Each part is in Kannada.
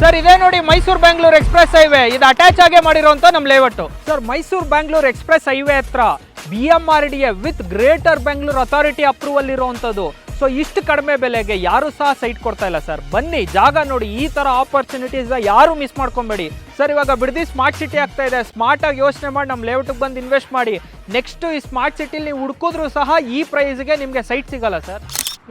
ಸರ್ ಇದೇ ನೋಡಿ ಮೈಸೂರು ಬ್ಯಾಂಗ್ಳೂರ್ ಎಕ್ಸ್ಪ್ರೆಸ್ ಹೈವೇ ಇದು ಅಟ್ಯಾಚ್ ಆಗೇ ಮಾಡಿರುವಂತ ನಮ್ಮ layout. Sir Mysuru Bangalore express highway ಹತ್ರ B M R D A with greater Bangalore authority approval ಇರುವಂಥದ್ದು ಸೊ ಇಷ್ಟು ಕಡಿಮೆ ಬೆಲೆಗೆ ಯಾರು ಸಹ ಸೈಟ್ ಕೊಡ್ತಾ ಇಲ್ಲ ಸರ್ ಬನ್ನಿ, ಜಾಗ ನೋಡಿ. ಈ ಥರ ಆಪರ್ಚುನಿಟೀಸ್ ಯಾರು ಮಿಸ್ ಮಾಡ್ಕೊಬೇಡಿ. ಸರ್, ಇವಾಗ ಬಿಡದಿ ಸ್ಮಾರ್ಟ್ ಸಿಟಿ ಆಗ್ತಾ ಇದೆ. ಸ್ಮಾರ್ಟ್ ಆಗಿ ಯೋಚನೆ ಮಾಡಿ ನಮ್ಮ ಲೇಔಟಿಗೆ ಬಂದು ಇನ್ವೆಸ್ಟ್ ಮಾಡಿ. ನೆಕ್ಸ್ಟ್ ಈ ಸ್ಮಾರ್ಟ್ ಸಿಟಿಲಿ ನೀವು ಹುಡುಕಿದ್ರು ಸಹ ಈ ಪ್ರೈಸ್ಗೆ ನಿಮಗೆ ಸೈಟ್ ಸಿಗಲ್ಲ ಸರ್.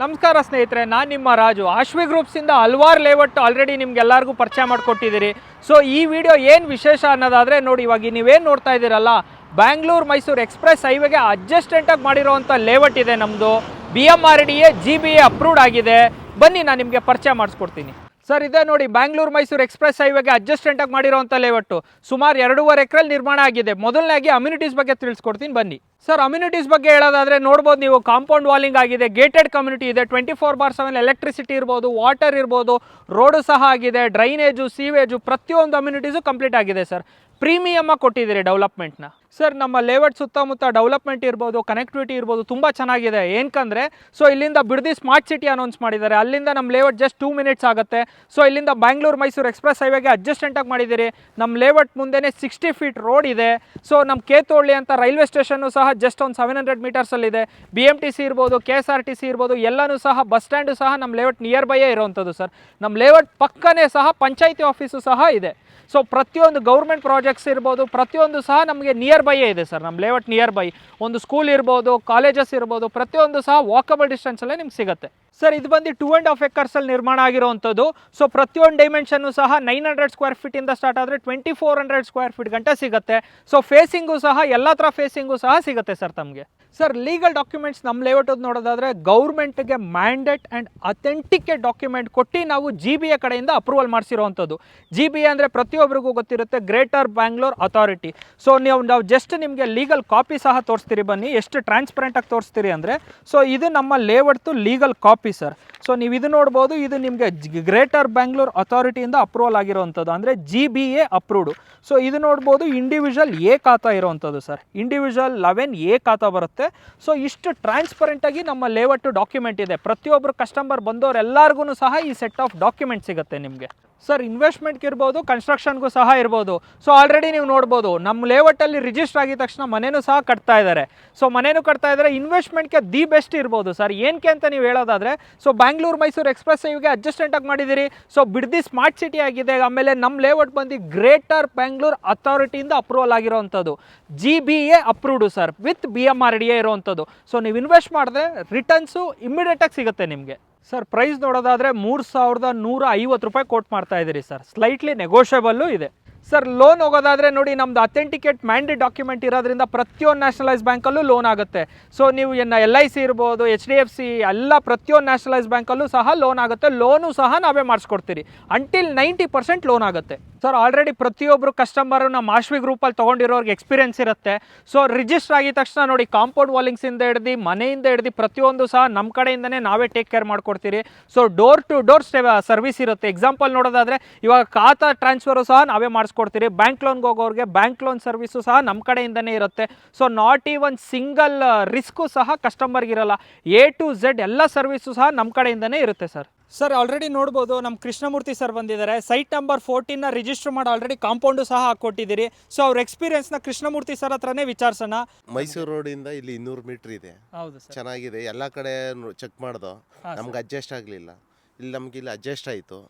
ನಮಸ್ಕಾರ ಸ್ನೇಹಿತರೆ, ನಾನು ನಿಮ್ಮ ರಾಜು. ಆಶ್ವಿ ಗ್ರೂಪ್ಸಿಂದ ಹಲವಾರು ಲೇಔಟ್ ಆಲ್ರೆಡಿ ನಿಮ್ಗೆ ಎಲ್ಲರಿಗೂ ಪರಿಚಯ ಮಾಡಿಕೊಟ್ಟಿದ್ದೀರಿ. ಸೊ ಈ ವಿಡಿಯೋ ಏನು ವಿಶೇಷ ಅನ್ನೋದಾದರೆ ನೋಡಿ, ಇವಾಗ ನೀವೇನು ನೋಡ್ತಾ ಇದ್ದೀರಲ್ಲ ಬ್ಯಾಂಗ್ಳೂರು ಮೈಸೂರು ಎಕ್ಸ್ಪ್ರೆಸ್ ಹೈವೇಗೆ ಅಡ್ಜಸ್ಟೆಂಟಾಗಿ ಮಾಡಿರೋವಂಥ ಲೇಔಟ್ ಇದೆ ನಮ್ಮದು B M R D A G B A approved ಆಗಿದೆ. ಬನ್ನಿ, ನಾನು ನಿಮಗೆ ಪರಿಚಯ ಮಾಡಿಸ್ಕೊಡ್ತೀನಿ. ಸರ್, ಇದೆ ನೋಡಿ ಬ್ಯಾಂಗ್ಳೂರು ಮೈಸೂರು ಎಕ್ಸ್ಪ್ರೆಸ್ ಹೈವೇಗೆ ಅಡ್ಜಸ್ಟೆಂಟಾಗಿ ಮಾಡಿರುವಂಥ ಲೇಔಟು ಸುಮಾರು ಎರಡೂವರೆ ಎಕರೆಲ್ಲಿ ನಿರ್ಮಾಣ ಆಗಿದೆ. ಮೊದಲನೇಗೆ ಅಮ್ಯುನಿಟೀಸ್ ಬಗ್ಗೆ ತಿಳಿಸ್ಕೊಡ್ತೀನಿ, ಬನ್ನಿ. ಸರ್ ಅಮ್ಯುನಿಟೀಸ್ ಬಗ್ಗೆ ಹೇಳೋದಾದ್ರೆ ನೋಡ್ಬೋದು ನೀವು ಕಾಂಪೌಂಡ್ ವಾಲಿಂಗ್ ಆಗಿದೆ ಗೇಟೆಡ್ ಕಮ್ಯುನಿಟಿ ಇದೆ twenty four bar seven electricity ಇರ್ಬೋದು ವಾಟರ್ ಇರ್ಬೋದು ರೋಡು ಸಹ ಆಗಿದೆ ಡ್ರೈನೇಜು ಸೀವೇಜು ಪ್ರತಿಯೊಂದು ಅಮ್ಯುನಿಟೀಸು ಕಂಪ್ಲೀಟ್ ಆಗಿದೆ, ಸರ್. ಪ್ರೀಮಿಯಮ್ಮ ಕೊಟ್ಟಿದ್ದೀರಿ ಡೆವಲಪ್ಮೆಂಟ್ನ ಸರ್, ನಮ್ಮ ಲೇಔಟ್ ಸುತ್ತಮುತ್ತ ಡೆವಲಪ್ಮೆಂಟ್ ಇರ್ಬೋದು ಕನೆಕ್ಟಿವಿಟಿ ಇರ್ಬೋದು ತುಂಬ ಚೆನ್ನಾಗಿದೆ. ಏನ್ಕಂದ್ರೆ ಸೊ ಇಲ್ಲಿಂದ ಬಿಡದಿ ಸ್ಮಾರ್ಟ್ ಸಿಟಿ ಅನೌನ್ಸ್ ಮಾಡಿದ್ದಾರೆ. ಅಲ್ಲಿಂದ ನಮ್ಮ ಲೇಔಟ್ ಜಸ್ಟ್ ಟೂ ಮಿನಿಟ್ಸ್ ಆಗುತ್ತೆ. ಸೊ ಇಲ್ಲಿಂದ ಬ್ಯಾಂಗ್ಳೂರು ಮೈಸೂರು ಎಕ್ಸ್ಪ್ರೆಸ್ ಹೈವೇಗೆ ಅಡ್ಜಸ್ಟೆಂಟಾಗಿ ಮಾಡಿದ್ದೀರಿ. ನಮ್ಮ ಲೇಔಟ್ ಮುಂದೆನೇ ಸಿಕ್ಸ್ಟಿ ಫೀಟ್ ರೋಡ್ ಇದೆ. ಸೊ ನಮ್ಮ ಕೇತೋಳ್ಳಿ ಅಂತ ರೈಲ್ವೆ ಸ್ಟೇಷನ್ನು ಸಹ ಜಸ್ಟ್ ಒಂದು ಸೆವೆನ್ ಹಂಡ್ರೆಡ್ ಮೀಟರ್ಸಲ್ಲಿದೆ ಬಿ ಎಂ ಟಿ ಸಿ ಇರ್ಬೋದು K S R T C ಇರ್ಬೋದು, ಎಲ್ಲನೂ ಸಹ ಬಸ್ ಸ್ಟ್ಯಾಂಡು ಸಹ ನಮ್ಮ ಲೇಔಟ್ ನಿಯರ್ ಬೈಯೇ ಇರುವಂಥದ್ದು ಸರ್. ನಮ್ಮ ಲೇಔಟ್ ಪಕ್ಕನೇ ಸಹ ಪಂಚಾಯಿತಿ ಆಫೀಸು ಸಹ ಇದೆ. ಸೊ ಪ್ರತಿಯೊಂದು ಗೌರ್ಮೆಂಟ್ ಪ್ರಾಜೆಕ್ಟ್ಸ್ ಇರ್ಬೋದು, ಪ್ರತಿಯೊಂದು ಸಹ ನಮಗೆ ನಿಯರ್ ಬೈಯೇ ಇದೆ ಸರ್ ನಮ್ಮ ಲೇಔಟ್ ನಿಯರ್ ಬೈ ಒಂದು ಸ್ಕೂಲ್ ಇರ್ಬೋದು ಕಾಲೇಜಸ್ ಇರ್ಬೋದು, ಪ್ರತಿಯೊಂದು ಸಹ ವಾಕಬಲ್ ಡಿಸ್ಟೆನ್ಸಲ್ಲೇ ನಿಮ್ಗೆ ಸಿಗುತ್ತೆ. ಸರ್, ಇದು ಬಂದು ಟೂ ಆ್ಯಂಡ್ ಹಾಫ್ ಎಕರ್ಸಲ್ಲಿ ನಿರ್ಮಾಣ ಆಗಿರುವಂಥದ್ದು ಸೊ ಪ್ರತಿಯೊಂದು ಡೈಮೆನ್ಷನ್ನು ಸಹ ನೈನ್ ಹಂಡ್ರೆಡ್ ಸ್ಕ್ವೇರ್ ಫೀಟಿಂದ ಸ್ಟಾರ್ಟ್ ಆದರೆ twenty four hundred square feet ಗಂಟೆ ಸಿಗುತ್ತೆ. ಸೊ ಫೇಸಿಂಗು ಸಹ ಎಲ್ಲ ಥರ ಫೇಸಿಂಗು ಸಹ ಸಿಗುತ್ತೆ ಸರ್ ತಮಗೆ. ಸರ್ ಲೀಗಲ್ ಡಾಕ್ಯುಮೆಂಟ್ಸ್ ನಮ್ಮ ಲೇಔಟ್ ನೋಡೋದಾದ್ರೆ ಗೌರ್ಮೆಂಟ್ಗೆ ಮ್ಯಾಂಡೇಟ್ ಆ್ಯಂಡ್ ಅಥೆಂಟಿಕೇಟ್ ಡಾಕ್ಯುಮೆಂಟ್ ಕೊಟ್ಟು ನಾವು ಜಿ ಬಿ ಎ ಕಡೆಯಿಂದ ಅಪ್ರೂವಲ್ ಮಾಡಿಸಿರೋವಂಥದ್ದು. ಜಿ ಬಿ ಎ ಅಂದರೆ ಪ್ರತಿಯೊಬ್ಬರಿಗೂ ಗೊತ್ತಿರುತ್ತೆ ಗ್ರೇಟರ್ ಬ್ಯಾಂಗ್ಳೂರ್ ಅಥಾರಿಟಿ. ಸೊ ನೀವು ನಾವು ಜಸ್ಟ್ ನಿಮಗೆ ಲೀಗಲ್ ಕಾಪಿ ಸಹ ತೋರಿಸ್ತೀರಿ ಬನ್ನಿ. ಎಷ್ಟು ಟ್ರಾನ್ಸ್ಪರೆಂಟಾಗಿ ತೋರಿಸ್ತೀರಿ ಅಂದರೆ ಸೊ ಇದು ನಮ್ಮ ಲೇಔಟ್ದು ಲೀಗಲ್ ಕಾಪಿ ಸರ್ ಸೊ ನೀವು ಇದು ನೋಡ್ಬೋದು, ಇದು ನಿಮಗೆ ಗ್ರೇಟರ್ ಬ್ಯಾಂಗ್ಳೂರ್ ಅಥಾರಿಟಿಯಿಂದ ಅಪ್ರೂವಲ್ ಆಗಿರುವಂಥದ್ದು. ಅಂದರೆ G B A approved so ಇದು ನೋಡ್ಬೋದು ಇಂಡಿವಿಜುವಲ್ ಎ ಖಾತಾ ಇರುವಂಥದ್ದು ಸರ್ ಇಂಡಿವಿಜುವಲ್ ಲೆವೆನ್ ಎ ಖಾತಾ ಬರುತ್ತೆ. ಸೊ ಇಷ್ಟು ಟ್ರಾನ್ಸ್ಪರೆಂಟಾಗಿ ನಮ್ಮ ಲೇಔಟ್ ಡಾಕ್ಯುಮೆಂಟ್ ಇದೆ. ಪ್ರತಿಯೊಬ್ಬರು ಕಸ್ಟಮರ್ ಬಂದವರೆಲ್ಲರಿಗೂ ಸಹ ಈ ಸೆಟ್ ಆಫ್ ಡಾಕ್ಯುಮೆಂಟ್ ಸಿಗುತ್ತೆ ನಿಮಗೆ. ಸರ್ ಇನ್ವೆಸ್ಟ್ಮೆಂಟ್ಗೆ ಇರ್ಬೋದು ಕನ್ಸ್ಟ್ರಕ್ಷನ್ಗೂ ಸಹ ಇರ್ಬೋದು. ಸೊ ಆಲ್ರೆಡಿ ನೀವು ನೋಡ್ಬೋದು ನಮ್ಮ ಲೇಔಟಲ್ಲಿ ರಿಜಿಸ್ಟರ್ ಆಗಿದ ತಕ್ಷಣ ಮನೆಯೂ ಸಹ ಕಟ್ತಾ ಇದ್ದಾರೆ ಸೊ ಮನೆಯೂ ಕಟ್ತಾ ಇದ್ದಾರೆ ಇನ್ವೆಸ್ಟ್ಮೆಂಟ್ಗೆ ದಿ ಬೆಸ್ಟ್ ಇರ್ಬೋದು ಸರ್. ಏನಕ್ಕೆ ಅಂತ ನೀವು ಹೇಳೋದಾದರೆ ಸೊ ಬ್ಯಾಂಗ್ಳೂರು ಮೈಸೂರು ಎಕ್ಸ್ಪ್ರೆಸ್ ಇವಿಗೆ ಅಡ್ಜಸ್ಟೆಂಟಾಗಿ ಮಾಡಿದ್ದೀರಿ. ಸೊ ಬಿಡ್ದಿ ಸ್ಮಾರ್ಟ್ ಸಿಟಿ ಆಗಿದೆ, ಆಮೇಲೆ ನಮ್ಮ ಲೇಔಟ್ ಬಂದು ಗ್ರೇಟರ್ ಬ್ಯಾಂಗ್ಳೂರ್ ಅಥಾರಿಟಿಯಿಂದ approval ಆಗಿರೋವಂಥದ್ದು G B A approved sir with B M R D A ಇರೋವಂಥದ್ದು so ನೀವು ಇನ್ವೆಸ್ಟ್ ಮಾಡಿದ್ರೆ ರಿಟರ್ನ್ಸು ಇಮ್ಮಿಡಿಯೇಟಾಗಿ ಸಿಗುತ್ತೆ ನಿಮಗೆ. ಸರ್ ಪ್ರೈಸ್ ನೋಡೋದಾದ್ರೆ ಮೂರು ಸಾವಿರದ ನೂರ ಐವತ್ತು ರೂಪಾಯಿ ಕೋಟ್ ಮಾಡ್ತಾ ಇದ್ದೀರಿ ಸರ್. ಸ್ಲೈಟ್ಲಿ ನೆಗೋಷಿಯಬಲ್ಲು ಇದೆ. ಸರ್ ಲೋನ್ ಹೋಗೋದಾದ್ರೆ ನೋಡಿ, ನಮ್ದು ಅಥೆಂಟಿಕೇಟ್ ಮ್ಯಾಂಡೇಟ್ ಡಾಕ್ಯುಮೆಂಟ್ ಇರೋದ್ರಿಂದ ಪ್ರತಿಯೊಂದು ನ್ಯಾಷನಲೈಸ್ ಬ್ಯಾಂಕಲ್ಲೂ ಲೋನ್ ಆಗುತ್ತೆ. ಸೊ ನೀವು ಏನು ಎಲ್ ಐ ಸಿ ಇರ್ಬೋದು ಎಚ್ ಡಿ ಎಫ್ ಸಿ ಎಲ್ಲ ಪ್ರತಿಯೊಂದು ನ್ಯಾಷನಲೈಸ್ ಬ್ಯಾಂಕಲ್ಲೂ ಸಹ ಲೋನ್ ಆಗುತ್ತೆ. ಲೋನು ಸಹ ನಾವೇ ಮಾಡಿಸ್ಕೊಡ್ತೀರಿ. ಅಂಟಿಲ್ ನೈಂಟಿ ಪರ್ಸೆಂಟ್ ಲೋನ್ ಆಗುತ್ತೆ. ಸರ್ ಆಲ್ರೆಡಿ ಪ್ರತಿಯೊಬ್ಬರು ಕಸ್ಟಮರು ನಮ್ಮ ಆಶ್ವಿ ಗ್ರೂಪಲ್ಲಿ ತೊಗೊಂಡಿರೋರ್ಗೆ ಎಕ್ಸ್ಪೀರಿಯನ್ಸ್ ಇರುತ್ತೆ. ಸೊ ರಿಜಿಸ್ಟರ್ ಆಗಿದ ತಕ್ಷಣ ನೋಡಿ ಕಾಂಪೌಂಡ್ ವಾಲಿಂಗ್ಸಿಂದ ಹಿಡ್ದು, ಮನೆಯಿಂದ ಹಿಡ್ದು ಪ್ರತಿಯೊಂದು ಸಹ ನಮ್ಮ ಕಡೆಯಿಂದನೇ ನಾವೇ take care ಮಾಡ್ಕೊಡ್ತೀರಿ. So door to door service ಇರುತ್ತೆ. ಎಕ್ಸಾಂಪಲ್ ನೋಡೋದಾದ್ರೆ, ಇವಾಗ ಖಾತಾ ಟ್ರಾನ್ಸ್ಫರು ಸಹ ನಾವೇ ಮಾಡಿಸ್ಕೊಡ್ತೀರಿ. ಬ್ಯಾಂಕ್ ಲೋನ್ಗೆ ಹೋಗೋರಿಗೆ ಬ್ಯಾಂಕ್ ಲೋನ್ ಸರ್ವಿಸು ಸಹ ನಮ್ಮ ಕಡೆಯಿಂದನೇ ಇರುತ್ತೆ. So not even single risk ಸಹ ಕಸ್ಟಮರ್ಗೆ ಇರಲ್ಲ. ಎ ಟು ಝೆಡ್ ಎಲ್ಲ ಸರ್ವಿಸು ಸಹ ನಮ್ಮ ಕಡೆಯಿಂದನೇ ಇರುತ್ತೆ ಸರ್ ಸರ್ ಆಲ್ರೆಡಿ ನೋಡ್ಬೋದು ನಮ್ಮ ಕೃಷ್ಣಮೂರ್ತಿ ಸರ್ ಬಂದಿದ್ದಾರೆ. ಸೈಟ್ ನಂಬರ್ ಫೋರ್ಟೀನ್ನ ರಿಜಿಸ್ಟರ್ ಮಾಡಿ ಆಲ್ರೆಡಿ ಕಾಂಪೌಂಡು ಸಹ ಹಾಕ್ಕೊಟ್ಟಿದ್ದೀರಿ. ಸೊ ಅವ್ರ ಎಕ್ಸ್ಪೀರಿಯನ್ಸ್ನ ಕೃಷ್ಣಮೂರ್ತಿ ಸರ್ ಹತ್ರನೇ ವಿಚಾರಿಸೋಣ. ಮೈಸೂರು ರೋಡಿಂದ ಇಲ್ಲಿ ಇನ್ನೂರು ಮೀಟ್ರ್ ಇದೆ. ಹೌದು ಸರ್ ಚೆನ್ನಾಗಿದೆ. ಎಲ್ಲ ಕಡೆ ಚೆಕ್ ಮಾಡ್ದೋ ನಮ್ಗೆ ಅಡ್ಜಸ್ಟ್ ಆಗಲಿಲ್ಲ. ಇಲ್ಲಿ ನಮ್ಗೆ ಇಲ್ಲಿ ಅಡ್ಜಸ್ಟ್ ಆಯಿತು.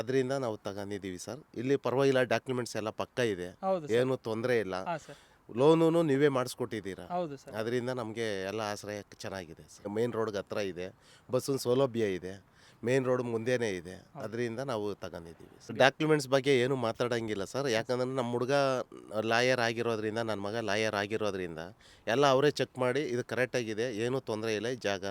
ಅದರಿಂದ ನಾವು ತಗೊಂಡಿದ್ದೀವಿ ಸರ್ ಇಲ್ಲಿ ಪರವಾಗಿಲ್ಲ ಡಾಕ್ಯುಮೆಂಟ್ಸ್ ಎಲ್ಲ ಪಕ್ಕ ಇದೆ. ಹೌದು ಏನು ತೊಂದರೆ ಇಲ್ಲ. ಹಾಂ ಸರ್ ಲೋನು ನೀವೇ ಮಾಡಿಸ್ಕೊಟ್ಟಿದ್ದೀರಾ? ಹೌದು ಸರ್ ಅದರಿಂದ ನಮಗೆ ಎಲ್ಲ ಆಶ್ರಯ ಚೆನ್ನಾಗಿದೆ ಮೇನ್ ರೋಡ್ಗೆ ಹತ್ರ ಇದೆ. ಬಸ್ಸಿನ ಸೌಲಭ್ಯ ಇದೆ. ಮೇನ್ ರೋಡ್ ಮುಂದೆನೇ ಇದೆ. ಅದರಿಂದ ನಾವು ತಗೊಂಡಿದ್ದೀವಿ. ಡಾಕ್ಯುಮೆಂಟ್ಸ್ ಬಗ್ಗೆ ಏನು ಮಾತಾಡಂಗಿಲ್ಲ ಸರ್ ಯಾಕಂದ್ರೆ ನಮ್ಮ ಹುಡುಗ ಲಾಯರ್ ಆಗಿರೋದ್ರಿಂದ ನನ್ನ ಮಗ ಲಾಯರ್ ಆಗಿರೋದ್ರಿಂದ ಎಲ್ಲ ಅವರೇ ಚೆಕ್ ಮಾಡಿ ಇದು ಕರೆಕ್ಟಾಗಿದೆ ಏನೂ ತೊಂದರೆ ಇಲ್ಲ ಈ ಜಾಗ.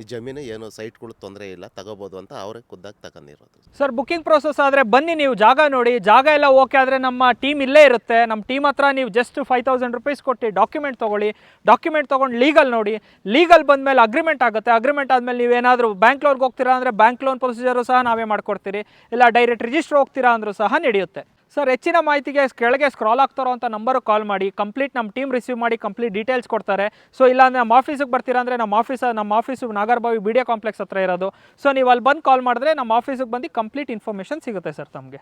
ಈ ಜಮೀನು ಏನು ಸೈಟ್ಗಳು ತೊಂದರೆ ಇಲ್ಲ, ತಗೋಬೋದು ಅಂತ ಅವರೇ ಖುದ್ದಾಗಿ ತಗೊಂಡಿರೋದು. ಸರ್ ಬುಕ್ಕಿಂಗ್ ಪ್ರೋಸೆಸ್ ಆದರೆ ಬನ್ನಿ ನೀವು ಜಾಗ ನೋಡಿ. ಜಾಗ ಎಲ್ಲ ಓಕೆ ಆದರೆ ನಮ್ಮ ಟೀಮ್ ಇಲ್ಲೇ ಇರುತ್ತೆ. ನಮ್ಮ ಟೀಮ್ ಹತ್ರ ನೀವು ಜಸ್ಟ್ ಫೈವ್ ತೌಸಂಡ್ ರುಪೀಸ್ ಕೊಟ್ಟು ಡಾಕ್ಯುಮೆಂಟ್ ತೊಗೊಳ್ಳಿ. ಡಾಕ್ಯುಮೆಂಟ್ ತೊಗೊಂಡು ಲೀಗಲ್ ನೋಡಿ. ಲೀಗಲ್ ಬಂದಮೇಲೆ ಅಗ್ರಿಮೆಂಟ್ ಆಗುತ್ತೆ. ಅಗ್ರಿಮೆಂಟ್ ಆದಮೇಲೆ ನೀವೇನಾದರೂ ಬ್ಯಾಂಕ್ ಲೋನ್ಗೆ ಹೋಗ್ತೀರಾ ಅಂದರೆ ಬ್ಯಾಂಕ್ ಲೋನ್ ಪ್ರೊಸೀಜರು ಸಹ ನಾವೇ ಮಾಡ್ಕೊಡ್ತೀರಿ. ಇಲ್ಲ ಡೈರೆಕ್ಟ್ ರಿಜಿಸ್ಟರ್ ಹೋಗ್ತೀರಾ ಅಂದರೂ ಸಹ ನಡೆಯುತ್ತೆ. ಸರ್, ಹೆಚ್ಚಿನ ಮಾಹಿತಿಗೆ ಕೆಳಗೆ ಸ್ಕ್ರಾಲ್ ಆಗ್ತಾರೋ ಅಂತ ನಂಬರ್ ಕಾಲ್ ಮಾಡಿ ಕಂಪ್ಲೀಟ್ ನಮ್ಮ ಟೀಮ್ ರಿಸೀವ್ ಮಾಡಿ ಕಂಪ್ಲೀಟ್ ಡೀಟೇಲ್ಸ್ ಕೊಡ್ತಾರೆ. ಸೊ ಇಲ್ಲ ನಮ್ಮ ಆಫೀಸಿಗೆ ಬರ್ತೀರಾ ಅಂದರೆ ನಮ್ಮ ಆಫೀಸ್ ನಮ್ಮ office Nagarbhavi B D complex ಹತ್ರ ಇರೋದು. ಸೊ ನೀವು ಅಲ್ಲಿ ಬಂದು ಕಾಲ್ ಮಾಡಿದ್ರೆ ನಮ್ಮ ಆಫೀಸಿಗೆ ಬಂದು ಕಂಪ್ಲೀಟ್ ಇನ್ಫಾರ್ಮೇಷನ್ ಸಿಗುತ್ತೆ ಸರ್ ತಮಗೆ.